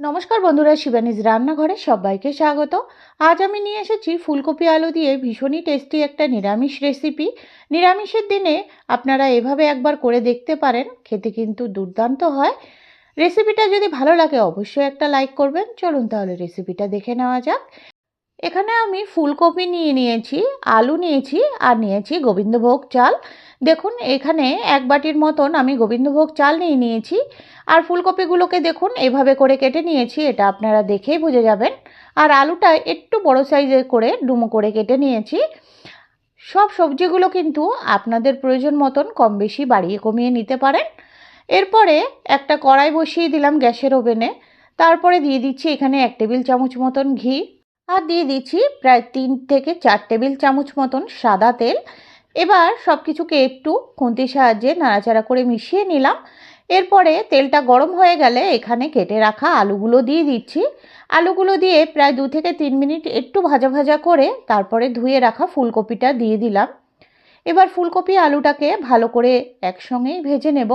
নমস্কার বন্ধুরা, শিবানীজ রান্নাঘরে সবাইকে স্বাগত। আজ আমি নিয়ে এসেছি ফুলকপি আলু দিয়ে ভীষণই টেস্টি একটা নিরামিষ রেসিপি নিরামিষের দিনে আপনারা এভাবে একবার করে দেখতে পারেন, খেতে কিন্তু দুর্দান্ত হয়। রেসিপিটা যদি ভালো লাগে অবশ্যই একটা লাইক করবেন। চলুন তাহলে রেসিপিটা দেখে নেওয়া যাক। এখানে আমি ফুলকপি নিয়ে নিয়েছি, আলু নিয়েছি আর নিয়েছি গোবিন্দভোগ চাল। দেখুন, এখানে এক বাটির মতন আমি গোবিন্দভোগ চাল নিয়ে নিয়েছি। আর ফুলকপিগুলোকে দেখুন, এভাবে করে কেটে নিয়েছি, এটা আপনারা দেখেই বুঝে যাবেন। আর আলুটা একটু বড় সাইজের করে ডুমো করে কেটে নিয়েছি। সব সবজিগুলো কিন্তু আপনাদের প্রয়োজন মতন কম বেশি বাড়িয়ে কমিয়ে নিতে পারেন। এরপরে একটা কড়াই বসিয়ে দিলাম গ্যাসের ওভেনে। তারপরে দিয়ে দিচ্ছি এখানে এক টেবিল চামচ মতন ঘি। আর দিয়ে দিচ্ছি প্রায় তিন থেকে চার টেবিল চামচ মতন সাদা তেল। এবার সব কিছুকে একটু খুন্তির সাহায্যে নাড়াচাড়া করে মিশিয়ে নিলাম। এরপরে তেলটা গরম হয়ে গেলে এখানে কেটে রাখা আলুগুলো দিয়ে দিচ্ছি। আলুগুলো দিয়ে প্রায় দু থেকে তিন মিনিট একটু ভাজা ভাজা করে তারপরে ধুয়ে রাখা ফুলকপিটা দিয়ে দিলাম। এবার ফুলকপি আলুটাকে ভালো করে একসঙ্গেই ভেজে নেব।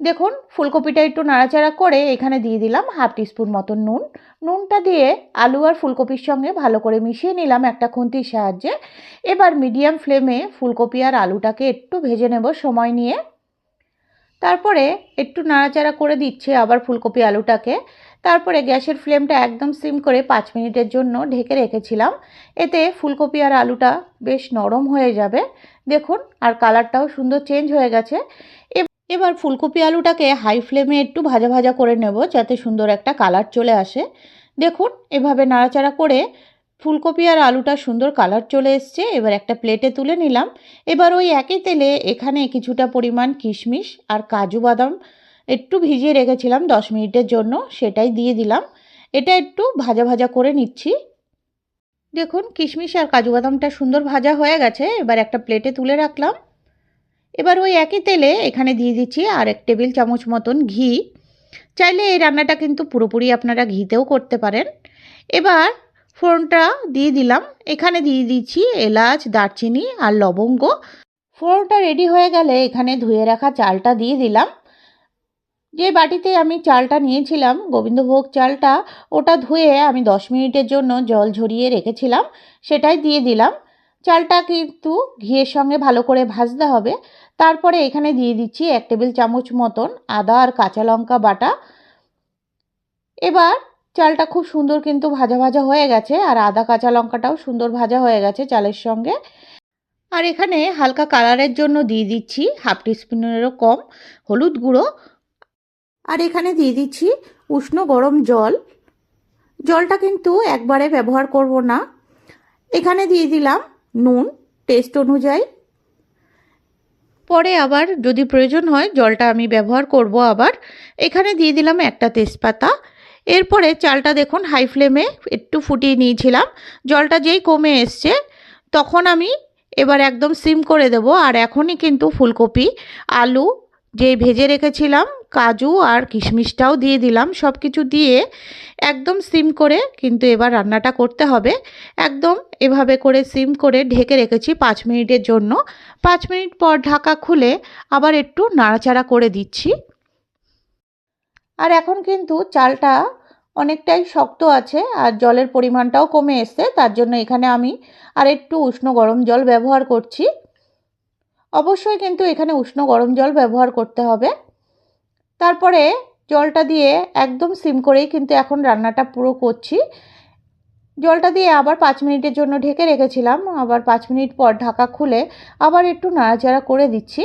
দেখুন, ফুলকপিটা একটু নাড়াচাড়া করে এখানে দিয়ে দিলাম হাফ টিস্পুন মতন নুন। নুনটা দিয়ে আলু আর ফুলকপির সঙ্গে ভালো করে মিশিয়ে নিলাম একটা খুন্তির সাহায্যে। এবার মিডিয়াম ফ্লেমে ফুলকপি আর আলুটাকে একটু ভেজে নেব সময় নিয়ে। তারপরে একটু নাড়াচাড়া করে দিচ্ছে আবার ফুলকপি আলুটাকে। তারপরে গ্যাসের ফ্লেমটা একদম সিম করে পাঁচ মিনিটের জন্য ঢেকে রেখেছিলাম। এতে ফুলকপি আর আলুটা বেশ নরম হয়ে যাবে। দেখুন, আর কালারটাও সুন্দর চেঞ্জ হয়ে গেছে। এবার ফুলকপি আলুটাকে হাই ফ্লেমে একটু ভাজা ভাজা করে নেব যাতে সুন্দর একটা কালার চলে আসে। দেখুন, এভাবে নাড়াচাড়া করে ফুলকপি আর আলুটা সুন্দর কালার চলে এসছে। এবার একটা প্লেটে তুলে নিলাম। এবার ওই একই তেলে এখানে কিছুটা পরিমাণ কিশমিশ আর কাজু বাদাম একটু ভিজিয়ে রেখেছিলাম দশ মিনিটের জন্য, সেটাই দিয়ে দিলাম। এটা একটু ভাজা ভাজা করে নিচ্ছি। দেখুন, কিশমিশ আর কাজু বাদামটা সুন্দর ভাজা হয়ে গেছে। এবার একটা প্লেটে তুলে রাখলাম। এবার ওই একই তেলে এখানে দিয়ে দিচ্ছি আর এক টেবিল চামচ মতন ঘি। চাইলে এই রান্নাটা কিন্তু পুরোপুরি আপনারা ঘিতেও করতে পারেন। এবার ফোড়নটা দিয়ে দিলাম। এখানে দিয়ে দিচ্ছি এলাচ, দারচিনি আর লবঙ্গ। ফোড়নটা রেডি হয়ে গেলে এখানে ধুয়ে রাখা চালটা দিয়ে দিলাম। যে বাটিতে আমি চালটা নিয়েছিলাম, গোবিন্দভোগ চালটা, ওটা ধুয়ে আমি দশ মিনিটের জন্য জল ঝরিয়ে রেখেছিলাম, সেটাই দিয়ে দিলাম। চালটা কিন্তু ঘিয়ের সঙ্গে ভালো করে ভাজতে হবে। তারপরে এখানে দিয়ে দিচ্ছি এক টেবিল চামচ মতন আদা আর কাঁচা লঙ্কা বাটা। এবার চালটা খুব সুন্দর কিন্তু ভাজা ভাজা হয়ে গেছে আর আদা কাঁচা লঙ্কাটাও সুন্দর ভাজা হয়ে গেছে চালের সঙ্গে। আর এখানে হালকা কালারের জন্য দিয়ে দিচ্ছি হাফ টিস্পুনেরও কম হলুদ গুঁড়ো। আর এখানে দিয়ে দিচ্ছি উষ্ণ গরম জল। জলটা কিন্তু একবারে ব্যবহার করব না। এখানে দিয়ে দিলাম নুন টেস্ট অনুযায়ী। পরে আবার যদি প্রয়োজন হয়, জলটা আমি ব্যবহার করব আবার। এখানে দিয়ে দিলাম একটা তেজপাতা। এরপরে চালটা দেখুন হাই ফ্লেমে একটু ফুটিয়ে নিয়েছিলাম। জলটা যেই কমে এসছে, তখন আমি এবার একদম সিম করে দেব। আর এখনই কিন্তু ফুলকপি, আলু যে ভেজে রেখেছিলাম, কাজু আর কিশমিশটাও দিয়ে দিলাম সব কিছু দিয়ে একদম সিম করে কিন্তু এবার রান্নাটা করতে হবে। একদম এভাবে করে সিম করে ঢেকে রেখেছি পাঁচ মিনিটের জন্য। পাঁচ মিনিট পর ঢাকা খুলে আবার একটু নাড়াচাড়া করে দিচ্ছি। আর এখন কিন্তু চালটা অনেকটাই শক্ত আছে আর জলের পরিমাণটাও কমে এসছে, তার জন্য এখানে আমি আর একটু উষ্ণ গরম জল ব্যবহার করছি। অবশ্যই কিন্তু এখানে উষ্ণ গরম জল ব্যবহার করতে হবে। তারপরে জলটা দিয়ে একদম সিম করেই কিন্তু এখন রান্নাটা পুরো করছি। জলটা দিয়ে আবার পাঁচ মিনিটের জন্য ঢেকে রেখেছিলাম, আবার পাঁচ মিনিট পর ঢাকা খুলে আবার একটু নাড়াচাড়া করে দিচ্ছি।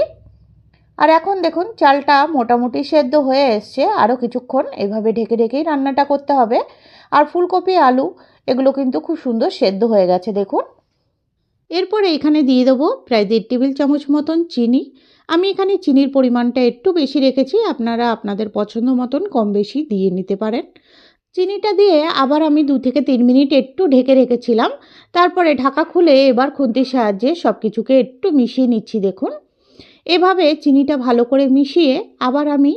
আর এখন দেখুন, চালটা মোটামুটি সেদ্ধ হয়ে এসছে, আরও কিছুক্ষণ এভাবে ঢেকে ঢেকেই রান্নাটা করতে হবে। আর ফুলকপি, আলু, এগুলো কিন্তু খুব সুন্দর সেদ্ধ হয়ে গেছে, দেখুন। এরপরে এখানে দিয়ে দেবো প্রায় দেড় টেবিল চামচ মতন চিনি। আমি এখানে চিনির পরিমাণটা একটু বেশি রেখেছি, আপনারা আপনাদের পছন্দ মতন কম বেশি দিয়ে নিতে পারেন। চিনিটা দিয়ে আবার আমি দু থেকে তিন মিনিট একটু ঢেকে রেখেছিলাম। তারপরে ঢাকা খুলে এবার খুন্তির সাহায্যে সব কিছুকে একটু মিশিয়ে নিচ্ছি, দেখুন। এভাবে চিনিটা ভালো করে মিশিয়ে আবার আমি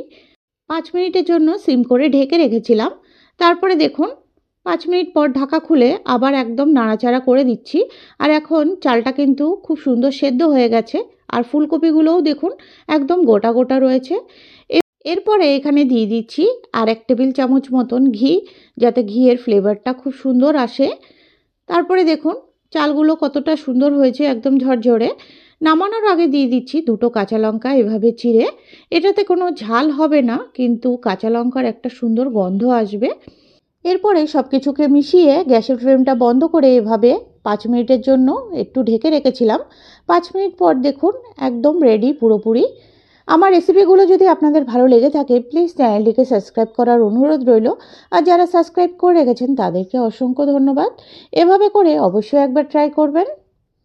পাঁচ মিনিটের জন্য সিম করে ঢেকে রেখেছিলাম। তারপরে দেখুন পাঁচ মিনিট পর ঢাকা খুলে আবার একদম নাড়াচাড়া করে দিচ্ছি। আর এখন চালটা কিন্তু খুব সুন্দর সেদ্ধ হয়ে গেছে। আর ফুলকপিগুলোও দেখুন একদম গোটা গোটা রয়েছে। এরপরে এখানে দিয়ে দিচ্ছি আর এক টেবিল চামচ মতন ঘি, যাতে ঘিয়ের ফ্লেভারটা খুব সুন্দর আসে। তারপরে দেখুন চালগুলো কতটা সুন্দর হয়েছে একদম ঝরঝরে। নামানোর আগে দিয়ে দিচ্ছি দুটো কাঁচা লঙ্কা এভাবে চিড়ে। এটাতে কোনো ঝাল হবে না, কিন্তু কাঁচা লঙ্কার একটা সুন্দর গন্ধ আসবে। এরপরে সব কিছুকে মিশিয়ে গ্যাসের ফ্লেমটা বন্ধ করে এভাবে পাঁচ মিনিটের জন্য একটু ঢেকে রেখেছিলাম। পাঁচ মিনিট পর দেখুন একদম রেডি পুরোপুরি। আমার রেসিপিগুলো যদি আপনাদের ভালো লেগে থাকে প্লিজ চ্যানেলটিকে সাবস্ক্রাইব করার অনুরোধ রইল। আর যারা সাবস্ক্রাইব করে রেখেছেন, তাদেরকে অসংখ্য ধন্যবাদ। এভাবে করে অবশ্যই একবার ট্রাই করবেন।